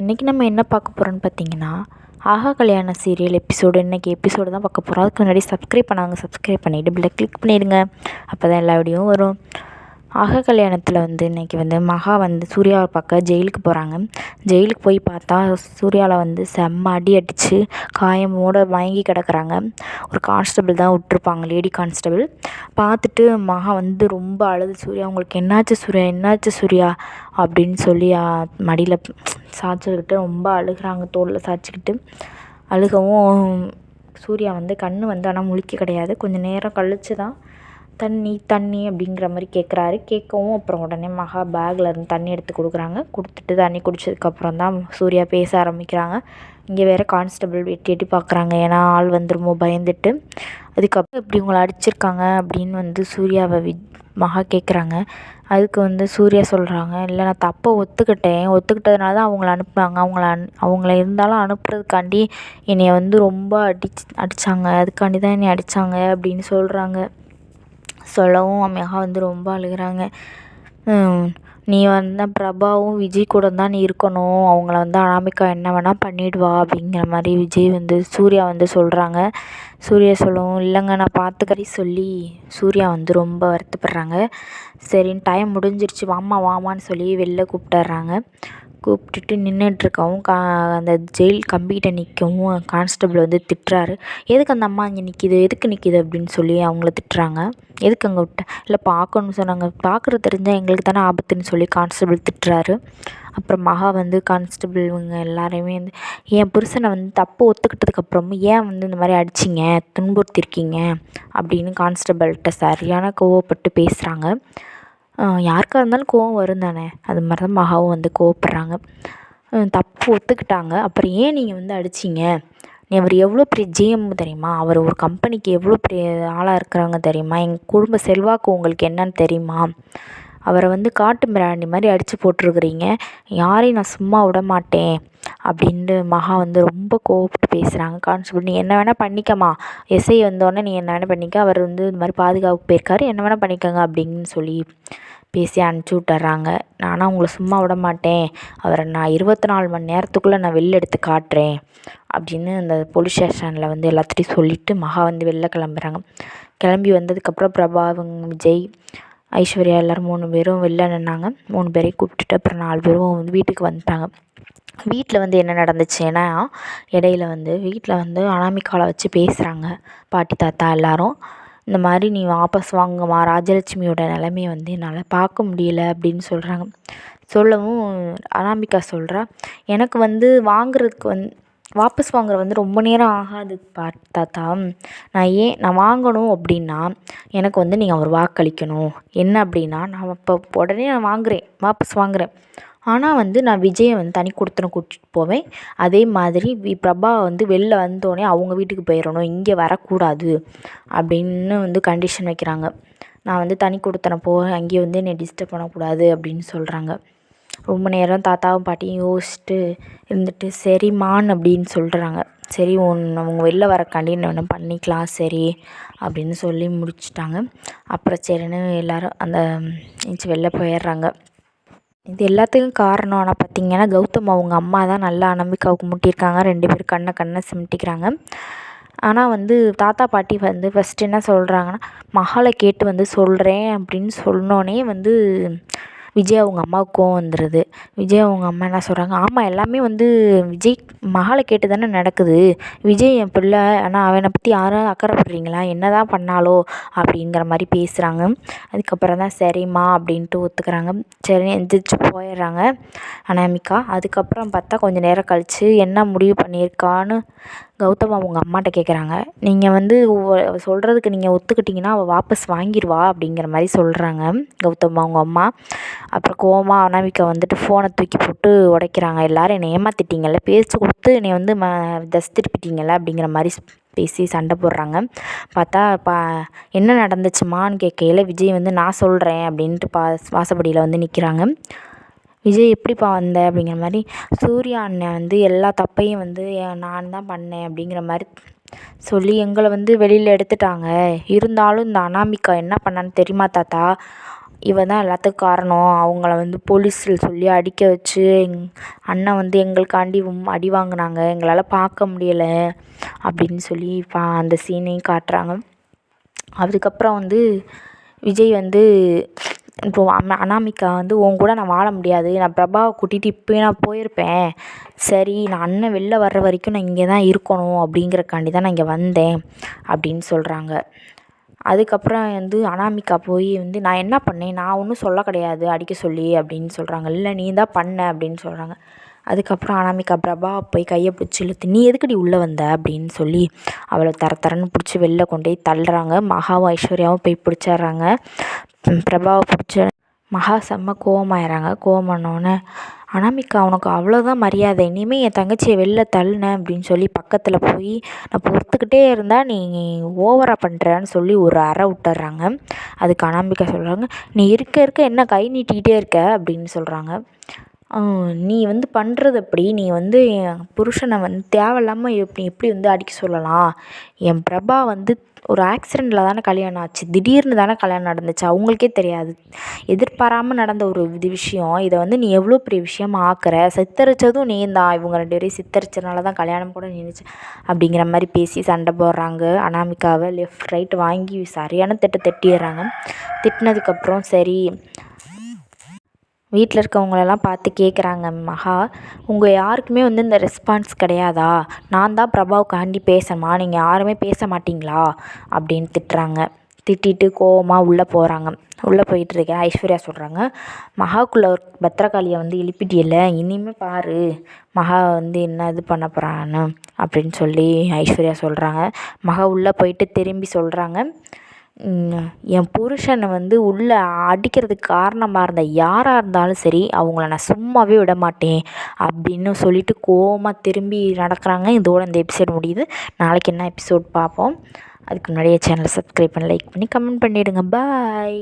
இன்றைக்கி நம்ம என்ன பார்க்க போகிறோன்னு பார்த்தீங்கன்னா ஆஹா கல்யாண சீரியல் எபிசோடு இன்றைக்கி எபிசோடு தான் பார்க்க போகிறோம் அதுக்கு முன்னாடி சப்ஸ்கிரைப் பண்ணாங்க சப்ஸ்கிரைப் பண்ணிவிட்டு பில்லை கிளிக் பண்ணிடுங்க. அப்போ தான் எல்லா வீடியோவும் வரும். அக கல்யாணத்தில் வந்து இன்றைக்கி வந்து மகா வந்து சூர்யாவை பார்க்க ஜெயிலுக்கு போகிறாங்க ஜெயிலுக்கு போய் பார்த்தா சூர்யாவில் வந்து செம்ம அடி அடித்து காயமோட மயங்கி கிடக்குறாங்க. ஒரு கான்ஸ்டபிள் தான் விட்ருப்பாங்க லேடி கான்ஸ்டபிள். பார்த்துட்டு மகா வந்து ரொம்ப அழுது சூர்யா உங்களுக்கு என்னாச்சு சூர்யா? என்னாச்சு சூர்யா? அப்படின்னு சொல்லி மடியில் சாய்ச்சிக்கிட்டு ரொம்ப அழுகிறாங்க தோளில் சாய்ச்சிக்கிட்டு. அழுகவும் சூர்யா வந்து கண் வந்து ஆனால் முழிக்க கிடையாது. கொஞ்சம் நேரம் கழித்து தான் தண்ணி தண்ணி அப்படிங்கிற மாதிரி கேட்குறாரு கேட்கவும் அப்புறம் உடனே மகா பேக்கில் இருந்து தண்ணி எடுத்து கொடுக்குறாங்க. கொடுத்துட்டு தண்ணி குடித்ததுக்கப்புறம் தான் சூர்யா பேச ஆரம்பிக்கிறாங்க. இங்கே வேறு கான்ஸ்டபிள் எட்டி எட்டி பார்க்குறாங்க ஏன்னா ஆள் வந்துருமோ பயந்துட்டு. அதுக்கப்புறம் இப்படி உங்களை அடிச்சிருக்காங்க அப்படின்னு வந்து சூர்யாவை வி மகா கேட்குறாங்க அதுக்கு வந்து சூர்யா சொல்கிறாங்க இல்லை நான் தப்பை ஒத்துக்கிட்டேன். ஒத்துக்கிட்டதுனால தான் அவங்கள அனுப்புனாங்க. அவங்கள அனு அவங்கள இருந்தாலும் அனுப்புறதுக்காண்டி என்னைய வந்து ரொம்ப அடிச்சு அடித்தாங்க அதுக்காண்டி தான் என்னை அடித்தாங்க அப்படின்னு சொல்கிறாங்க சொல்லவும் அம்மையாக வந்து ரொம்ப அழுகிறாங்க. நீ வந்து பிரபாவும் விஜய் கூட தான் நீ இருக்கணும். அவங்கள வந்து அனாமிகா என்ன வேணால் பண்ணிவிடுவா அப்படிங்கிற மாதிரி விஜய் வந்து சூர்யா வந்து சொல்கிறாங்க சூர்யா சொல்லவும் இல்லைங்க நான் பார்த்துக்கறி சொல்லி சூர்யா வந்து ரொம்ப வருத்தப்படுறாங்க. சரின்னு டைம் முடிஞ்சிருச்சு. வாமா வாமான்னு சொல்லி வெளில கூப்பிட்டுறாங்க. கூப்பிட்டுட்டு நின்றுட்ருக்கவும் கா அந்த ஜெயில் கம்பிக்கிட்ட நிற்கவும் கான்ஸ்டபிள் வந்து திட்டுறாரு. எதுக்கு அந்த அம்மா இங்கே நிற்கிது எதுக்கு நிற்கிது அப்படின்னு சொல்லி அவங்கள திட்டுறாங்க. எதுக்கு அங்கே விட்ட? இல்லை பார்க்கணும்னு சொன்னாங்க. பார்க்குறது தெரிஞ்சால் எங்களுக்கு தானே ஆபத்துன்னு சொல்லி கான்ஸ்டபிள் திட்டுறாரு. அப்புறம் மகா வந்து கான்ஸ்டபிள் இவங்க எல்லாரையுமே வந்து என் புருஷனை வந்து தப்பு ஒத்துக்கிட்டதுக்கப்புறமும் ஏன் வந்து இந்த மாதிரி அடிச்சிங்க? துன்புறுத்திருக்கீங்க அப்படின்னு கான்ஸ்டபிள்கிட்ட சரியான கோவப்பட்டு பேசுகிறாங்க யாருக்காக இருந்தாலும் கோவம் வரும் தானே அது மாதிரி தான் மகாவும் வந்து கோவப்படுறாங்க. தப்பு ஒத்துக்கிட்டாங்க. அப்புறம் ஏன் நீங்கள் வந்து அடிச்சிங்க? அவர் எவ்வளோ பெரிய ஜிஎம் தெரியுமா? அவர் ஒரு கம்பெனிக்கு எவ்வளோ பெரிய ஆளாக இருக்கிறாங்க தெரியுமா? எங்கள் குடும்ப செல்வாக்கு உங்களுக்கு என்னன்னு தெரியுமா? அவரை வந்து காட்டு மிராண்டி மாதிரி அடித்து போட்டிருக்குறீங்க. யாரையும் நான் சும்மா விட மாட்டேன். அப்படின்ட்டு மகா வந்து ரொம்ப கோவப்பட்டு பேசுகிறாங்க கான்ஸ்டபிள் நீ என்ன வேணால் பண்ணிக்கம்மா. எஸ்ஐ வந்தோடனே நீ என்ன வேணால் பண்ணிக்க. அவர் வந்து இந்த மாதிரி பாதுகாப்பு போயிருக்காரு. என்ன வேணால் பண்ணிக்கோங்க அப்படின்னு சொல்லி பேசி அனுப்பிச்சி விட்டுறாங்க. நானும் உங்களை சும்மா விட மாட்டேன். அவரை நான் இருபத்தி நாலு மணி நேரத்துக்குள்ளே நான் வெளில எடுத்து காட்டுறேன் அப்படின்னு அந்த போலீஸ் ஸ்டேஷனில் வந்து எல்லாத்துட்டையும் சொல்லிவிட்டு மகா வந்து வெளில கிளம்புறாங்க. கிளம்பி வந்ததுக்கப்புறம் பிரபா விஜய் ஐஸ்வர்யா எல்லோரும் மூணு பேரும் வெளில நின்னாங்க. மூணு பேரையும் கூப்பிட்டுட்டு அப்புறம் நாலு பேரும் வந்து வீட்டுக்கு வந்துட்டாங்க. வீட்டில் வந்து என்ன நடந்துச்சுன்னா இடையில வந்து வீட்டில் வந்து அனாமிக்காவில் வச்சு பேசுகிறாங்க பாட்டி தாத்தா எல்லாரும். இந்த மாதிரி நீ வாபஸ் வாங்கம்மா ராஜலட்சுமியோட நிலமைய வந்து என்னால் பார்க்க முடியல அப்படின்னு சொல்கிறாங்க சொல்லவும் அனாமிகா சொல்கிறா எனக்கு வந்து வாங்குறதுக்கு வந் வாபஸ் வாங்குற வந்து ரொம்ப நேரம் ஆகாது பா தாத்தா. நான் ஏன் நான் வாங்கணும் அப்படின்னா எனக்கு வந்து நீங்கள் ஒரு வாக்களிக்கணும். என்ன அப்படின்னா நான் இப்போ உடனே நான் வாங்குகிறேன் வாபஸ் வாங்குகிறேன் ஆனால் வந்து நான் விஜயை வந்து தனி கொடுத்தனம் கூட்டிகிட்டு போவேன். அதே மாதிரி வி பிரபா வந்து வெளில வந்தோடனே அவங்க வீட்டுக்கு போயிடணும் இங்கே வரக்கூடாது அப்படின்னு வந்து கண்டிஷன் வைக்கிறாங்க. நான் வந்து தனி கொடுத்தனம் போவேன் அங்கேயே வந்து என்னை டிஸ்டர்ப் பண்ணக்கூடாது அப்படின்னு சொல்கிறாங்க ரொம்ப நேரம் தாத்தாவும் பாட்டியும் யோசிச்சுட்டு இருந்துட்டு சரிமான் அப்படின்னு சொல்கிறாங்க சரி உன் அவங்க வெளில வரக்காண்டி ஒன்று பண்ணிக்கலாம் சரி அப்படின்னு சொல்லி முடிச்சிட்டாங்க. அப்புறம் சரின்னு எல்லோரும் அந்த எந்திச்சி வெளில போயிடுறாங்க. இது எல்லாத்துக்கும் காரணம். ஆனால் பார்த்திங்கன்னா கௌதம் அவங்க அம்மா தான் நல்லா அனம்பிக்காவுக்கு முட்டியிருக்காங்க. ரெண்டு பேரும் கண்ணை கண்ணை சிமிட்டிக்கிறாங்க. ஆனால் வந்து தாத்தா பாட்டி வந்து ஃபஸ்ட்டு என்ன சொல்கிறாங்கன்னா மகளை கேட்டு வந்து சொல்கிறேன் அப்படின்னு சொன்னோடனே வந்து விஜய் அவங்க அம்மாவுக்கு கோவம் வந்துடுது விஜய் அவங்க அம்மா என்ன சொல்கிறாங்க ஆமாம் எல்லாமே வந்து விஜய் மகளை கேட்டு தானே நடக்குது. விஜய் என் பிள்ளை ஆனால் அவனை பற்றி யாரும் அக்கறைப்படுறீங்களா? என்ன தான் பண்ணாலோ அப்படிங்கிற மாதிரி பேசுகிறாங்க அதுக்கப்புறம் தான் சரிம்மா அப்படின்ட்டு ஒத்துக்கிறாங்க. சரி எந்திரிச்சு போயிடுறாங்க அனாமிகா. அதுக்கப்புறம் பார்த்தா கொஞ்சம் நேரம் கழித்து என்ன முடிவு பண்ணியிருக்கான்னு கௌதம் அவங்க அம்மாட்ட கேட்குறாங்க நீங்கள் வந்து சொல்கிறதுக்கு நீங்கள் ஒத்துக்கிட்டிங்கன்னா அவள் வாபஸ் வாங்கிடுவா அப்படிங்கிற மாதிரி சொல்கிறாங்க கௌதம் அவங்க அம்மா. அப்புறம் கோவமாக அனாமிகா வந்துட்டு ஃபோனை தூக்கி போட்டு உடைக்கிறாங்க. எல்லோரும் என்னை ஏமாற்றிட்டீங்கல்ல பேச்சு கொடுத்து என்னை வந்து ம தஸ் திருப்பிட்டீங்கல்ல அப்படிங்கிற மாதிரி பேசி சண்டை போடுறாங்க. பார்த்தா பா என்ன நடந்துச்சுமான்னு கேட்கையில் விஜய் வந்து நான் சொல்கிறேன் அப்படின்ட்டு பா வாசப்படியில் வந்து நிற்கிறாங்க விஜய் எப்படிப்பா வந்த அப்படிங்கிற மாதிரி சூர்யா அண்ணன் வந்து எல்லா தப்பையும் வந்து நான் தான் பண்ணேன் அப்படிங்கிற மாதிரி சொல்லி எங்களை வந்து வெளியில் எடுத்துட்டாங்க. இருந்தாலும் இந்த அனாமிகா என்ன பண்ணான்னு தெரியுமா தாத்தா? இவன் தான் எல்லாத்துக்கும் காரணம். அவங்கள வந்து போலீஸில் சொல்லி அடிக்க வச்சு எங் அண்ணன் வந்து எங்களுக்காண்டி அடி வாங்கினாங்க. எங்களால் பார்க்க முடியலை அப்படின்னு சொல்லி பா அந்த சீனையும் காட்டுறாங்க. அதுக்கப்புறம் வந்து விஜய் வந்து இப்போ அம அனாமிகா வந்து உன் கூட நான் வாழ முடியாது. நான் பிரபாவை கூட்டிகிட்டு இப்போயே நான் போயிருப்பேன். சரி நான் அண்ணன் வெளில வர்ற வரைக்கும் நான் இங்கே தான் இருக்கணும். அப்படிங்கிறக்காண்டி தான் நான் இங்கே வந்தேன். அப்படின்னு சொல்கிறாங்க அதுக்கப்புறம் வந்து அனாமிகா போய் வந்து நான் என்ன பண்ணேன்? நான் ஒன்றும் சொல்ல கிடையாது. அடிக்க சொல்லி. அப்படின்னு சொல்கிறாங்க இல்லை நீ தான் பண்ண. அப்படின்னு சொல்கிறாங்க அதுக்கப்புறம் அனாமிகா பிரபா போய் கையை பிடிச்சி இழுத்து நீ எதுக்குடி உள்ளே வந்த? அப்படின்னு சொல்லி அவளை தர தரன்னு பிடிச்சி வெளில கொண்டு போய் தள்ளுறாங்க. மகாவும் ஐஸ்வர்யாவும் போய் பிடிச்சிட்றாங்க. பிரபாவை பிடிச்ச மகா செம்ம கோவமாயிடுறாங்க கோவமானோடனே அனாமிகா உனக்கு அவ்வளோதான் மரியாதை. இனிமேல் என் தங்கச்சியை வெளில தள்ளினேன் அப்படின்னு சொல்லி பக்கத்தில் போய் நான் பொறுத்துக்கிட்டே இருந்தால் நீ ஓவராக பண்ணுறன்னு சொல்லி ஒரு அறை விட்டுறாங்க. அதுக்கு அனாமிகா சொல்கிறாங்க நீ இருக்க இருக்க என்ன கை நீட்டிக்கிட்டே இருக்க? அப்படின்னு சொல்கிறாங்க நீ வந்து பண்ணுறது அப்படி நீ வந்து என் புருஷனை வந்து தேவையில்லாமல் எப்படி எப்படி வந்து அடிக்க சொல்லலாம்? என் பிரபா வந்து ஒரு ஆக்சிடெண்ட்டில் தானே கல்யாணம் ஆச்சு. திடீர்னு தானே கல்யாணம் நடந்துச்சு. அவங்களுக்கே தெரியாது. எதிர்பாராமல் நடந்த ஒரு இது விஷயம். இதை வந்து நீ எவ்வளோ பெரிய விஷயமா ஆக்குற? சித்தரித்ததும் நீ தான். இவங்க ரெண்டு பேரையும் சித்தரிச்சதுனால தான் கல்யாணம் கூட நின்றுச்சு அப்படிங்கிற மாதிரி பேசி சண்டை போடுறாங்க. அனாமிக்காவை லெஃப்ட் ரைட் வாங்கி சரியான திட்டு திட்டிடுறாங்க. திட்டினதுக்கப்புறம் சரி வீட்டில் இருக்கவங்களெல்லாம் பார்த்து கேட்குறாங்க மகா உங்கள் யாருக்குமே வந்து இந்த ரெஸ்பான்ஸ் கிடையாதா? நான் தான் பிரபாவுக்காண்டி பேசணுமா? நீங்கள் யாருமே பேச மாட்டிங்களா? அப்படின்னு திட்டுறாங்க. திட்டிட்டு கோவமாக உள்ளே போகிறாங்க உள்ளே போயிட்டுருக்கேன் ஐஸ்வர்யா சொல்கிறாங்க மகாக்குள்ளே ஒரு பத்திரகாளியை வந்து எழுப்பிட்டியில் இனிமேல் பாரு மகா வந்து என்ன இது பண்ண போகிறான்னு அப்படின்னு சொல்லி ஐஸ்வர்யா சொல்கிறாங்க மகா உள்ளே போயிட்டு திரும்பி சொல்கிறாங்க என் புருஷனை வந்து உள்ளே அடிக்கிறதுக்கு காரணமாக இருந்த யாராக இருந்தாலும் சரி அவங்கள நான் சும்மாவே விட மாட்டேன் அப்படின்னு சொல்லிட்டு கோவமாக திரும்பி நடக்கிறாங்க. இதோட இந்த எபிசோட் முடியுது. நாளைக்கு என்ன எபிசோட் பார்ப்போம். அதுக்கு முன்னாடியே சேனலை சப்ஸ்கிரைப் பண்ணி லைக் பண்ணி கமெண்ட் பண்ணிவிடுங்க பாய்